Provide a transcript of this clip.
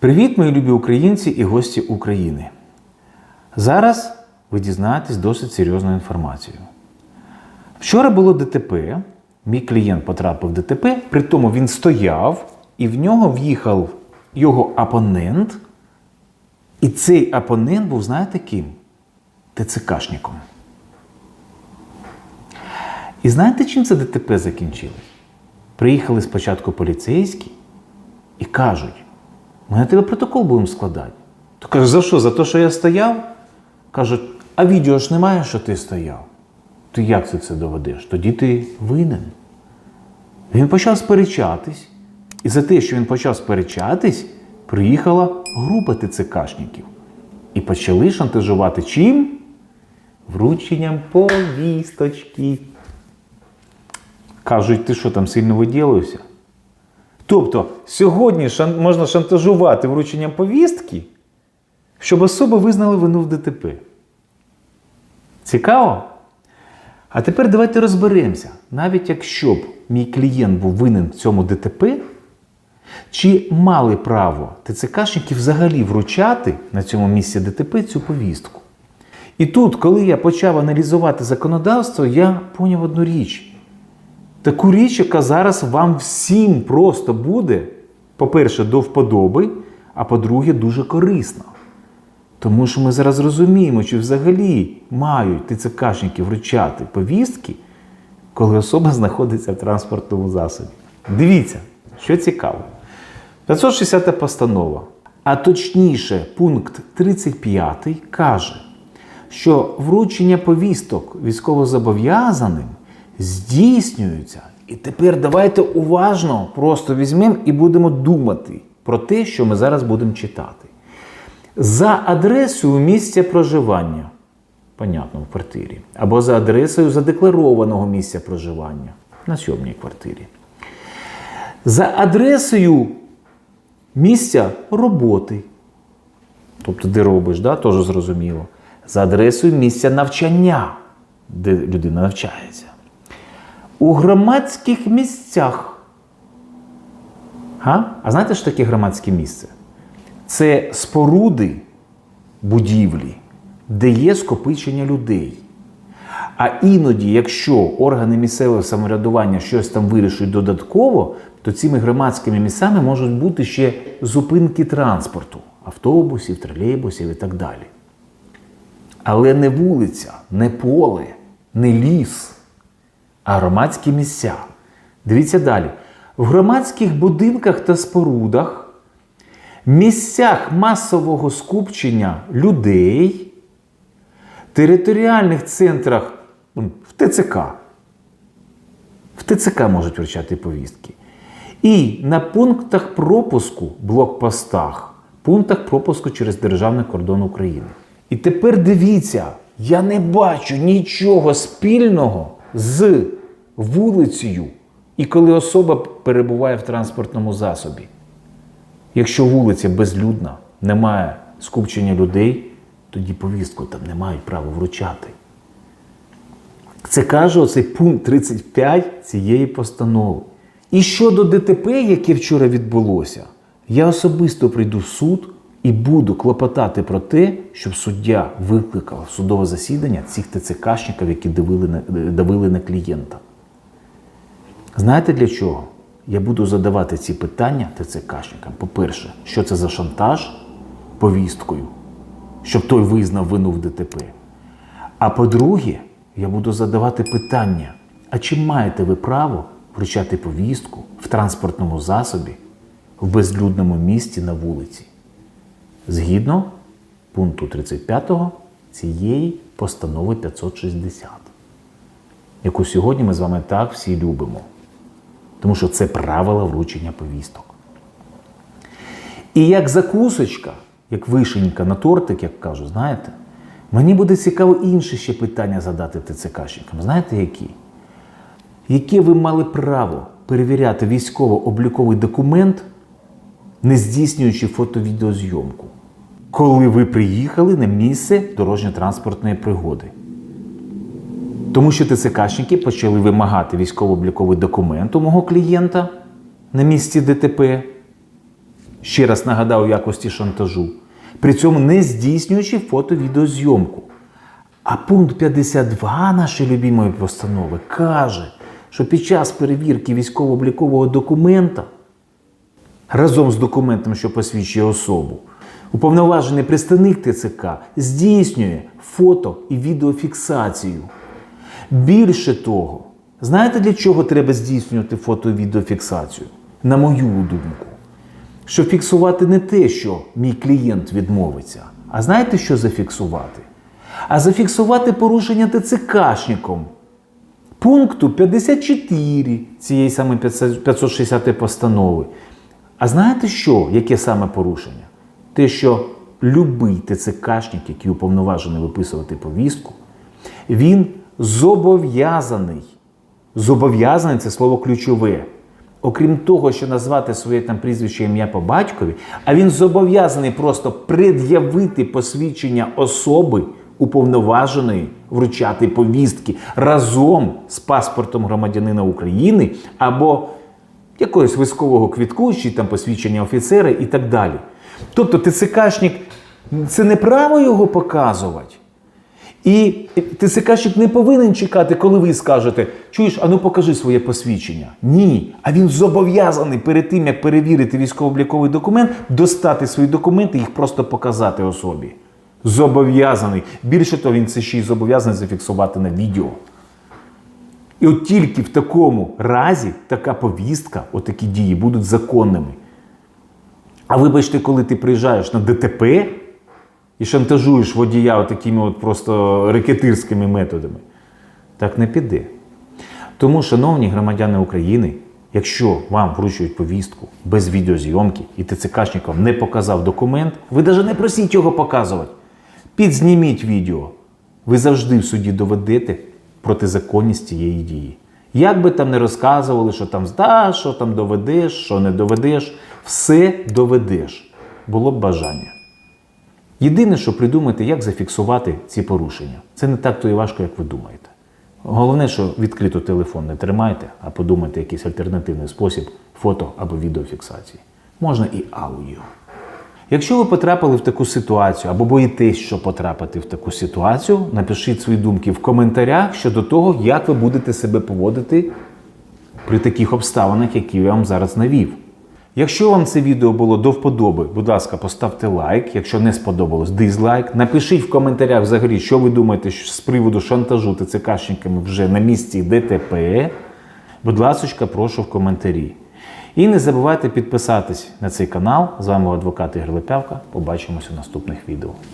Привіт, мої любі українці і гості України. Зараз ви дізнаєтесь досить серйозну інформацію. Вчора було ДТП, мій клієнт потрапив в ДТП, при тому він стояв, і в нього в'їхав його опонент. І цей опонент був, знаєте ким? ТЦКшником. І знаєте, чим це ДТП закінчилось? Приїхали спочатку поліцейські і кажуть: ми на тебе протокол будемо складати. То каже, за що? За те, що я стояв? Кажуть, а відео ж немає, що ти стояв. Ти як це це доведеш? Тоді ти винен. Він почав сперечатись, і за те, що він почав сперечатись, приїхала група ТЦКшників. І почали шантажувати чим? Врученням повісточки. Кажуть, ти що там сильно виділився? Тобто, сьогодні можна шантажувати врученням повістки, щоб особи визнали вину в ДТП. Цікаво? А тепер давайте розберемося, навіть якщо б мій клієнт був винен в цьому ДТП, чи мали право ТЦКшники взагалі вручати на цьому місці ДТП цю повістку? І тут, коли я почав аналізувати законодавство, я поняв одну річ. Таку річ, яка зараз вам всім просто буде, по-перше, до вподоби, а по-друге, дуже корисна. Тому що ми зараз розуміємо, чи взагалі мають ТЦКшники вручати повістки, коли особа знаходиться в транспортному засобі. Дивіться, що цікаво. 560 постанова, а точніше, пункт 35 каже, що вручення повісток військовозобов'язаним здійснюється. І тепер давайте уважно просто візьмемо і будемо думати про те, що ми зараз будемо читати. За адресою місця проживання, понятно, в квартирі, або за адресою задекларованого місця проживання на сьомій квартирі. За адресою місця роботи, тобто де робиш, да, теж зрозуміло. За адресою місця навчання, де людина навчається. У громадських місцях. Га? А знаєте, що таке громадське місце? Це споруди будівлі, де є скопичення людей. А іноді, якщо органи місцевого самоврядування щось там вирішують додатково, то цими громадськими місцями можуть бути ще зупинки транспорту, автобусів, тролейбусів і так далі. Але не вулиця, не поле, не ліс, а громадські місця. Дивіться далі. В громадських будинках та спорудах, місцях масового скупчення людей, територіальних центрах в ТЦК. В ТЦК можуть вручати повістки. І на пунктах пропуску, блокпостах, пунктах пропуску через державний кордон України. І тепер дивіться, я не бачу нічого спільного з вулицею і коли особа перебуває в транспортному засобі. Якщо вулиця безлюдна, немає скупчення людей, тоді повістку там не мають права вручати. Це каже оцей пункт 35 цієї постанови. І щодо ДТП, яке вчора відбулося, я особисто прийду в суд і буду клопотати про те, щоб суддя викликав судове засідання цих ТЦКшників, які давили на, давили на клієнта. Знаєте для чого? Я буду задавати ці питання ТЦКшникам. По-перше, що це за шантаж повісткою, щоб той визнав вину в ДТП. А по-друге, я буду задавати питання: а чи маєте ви право вручати повістку в транспортному засобі в безлюдному місті на вулиці? Згідно пункту 35 цієї постанови 560, яку сьогодні ми з вами так всі любимо. Тому що це правила вручення повісток. І як закусочка, як вишенька на тортик, як кажу, знаєте, мені буде цікаво інше ще питання задати ТЦКшникам. Знаєте які? Яке ви мали право перевіряти військово-обліковий документ, не здійснюючи фото-відеозйомку, коли ви приїхали на місце дорожньо-транспортної пригоди? Тому що ТЦКшники почали вимагати військово-обліковий документ у мого клієнта на місці ДТП. ще раз нагадав, в якості шантажу, при цьому не здійснюючи фото-відеозйомку. А пункт 52 нашої любимої постанови каже, що під час перевірки військово-облікового документа разом з документом, що посвідчує особу, уповноважений представник ТЦК здійснює фото і відеофіксацію. Більше того, знаєте для чого треба здійснювати фото і відеофіксацію? На мою думку, щоб фіксувати не те, що мій клієнт відмовиться, а знаєте, що зафіксувати? А зафіксувати порушення ТЦКшником пункту 54 цієї саме 560 постанови. А знаєте що? Яке саме порушення? Те, що любий ТЦКшник, який уповноважений виписувати повістку, він зобов'язаний. Зобов'язаний це слово ключове. Окрім того, що назвати своє там прізвище ім'я по батькові, а він зобов'язаний просто пред'явити посвідчення особи уповноваженої вручати повістки разом з паспортом громадянина України або якогось військового квітку, чи там посвідчення офіцера і так далі. Тобто ТЦКшник це не право його показувати. І ТЦКшник не повинен чекати, коли ви скажете, чуєш, а ну покажи своє посвідчення. Ні. А він зобов'язаний перед тим, як перевірити військово-обліковий документ, достати свої документи і їх просто показати особі. Зобов'язаний. Більше того, він це ще й зобов'язаний зафіксувати на відео. І от тільки в такому разі така повістка, отакі дії будуть законними. А вибачте, коли ти приїжджаєш на ДТП і шантажуєш водія отакими от просто рекетирськими методами, так не піде. Тому, шановні громадяни України, якщо вам вручують повістку без відеозйомки і ТЦКшник вам не показав документ, ви навіть не просіть його показувати. Підзніміть відео. Ви завжди в суді доведете протизаконність цієї дії. Як би там не розказували, що там здаш, що там доведеш, що не доведеш, все доведеш. Було б бажання. Єдине, що придумати, як зафіксувати ці порушення. Це не так то і важко, як ви думаєте. Головне, що відкрито телефон не тримайте, а подумайте якийсь альтернативний спосіб фото або відеофіксації. Можна і аудіо. Якщо ви потрапили в таку ситуацію або боїтесь, що потрапити в таку ситуацію, напишіть свої думки в коментарях щодо того, як ви будете себе поводити при таких обставинах, які я вам зараз навів. Якщо вам це відео було до вподоби, будь ласка, поставте лайк. Якщо не сподобалось, дизлайк. Напишіть в коментарях взагалі, що ви думаєте з приводу шантажу ТЦКшниками вже на місці ДТП. Будь ласка, прошу в коментарі. І не забувайте підписатись на цей канал. З вами адвокат Ігор Лепявка. Побачимося у наступних відео.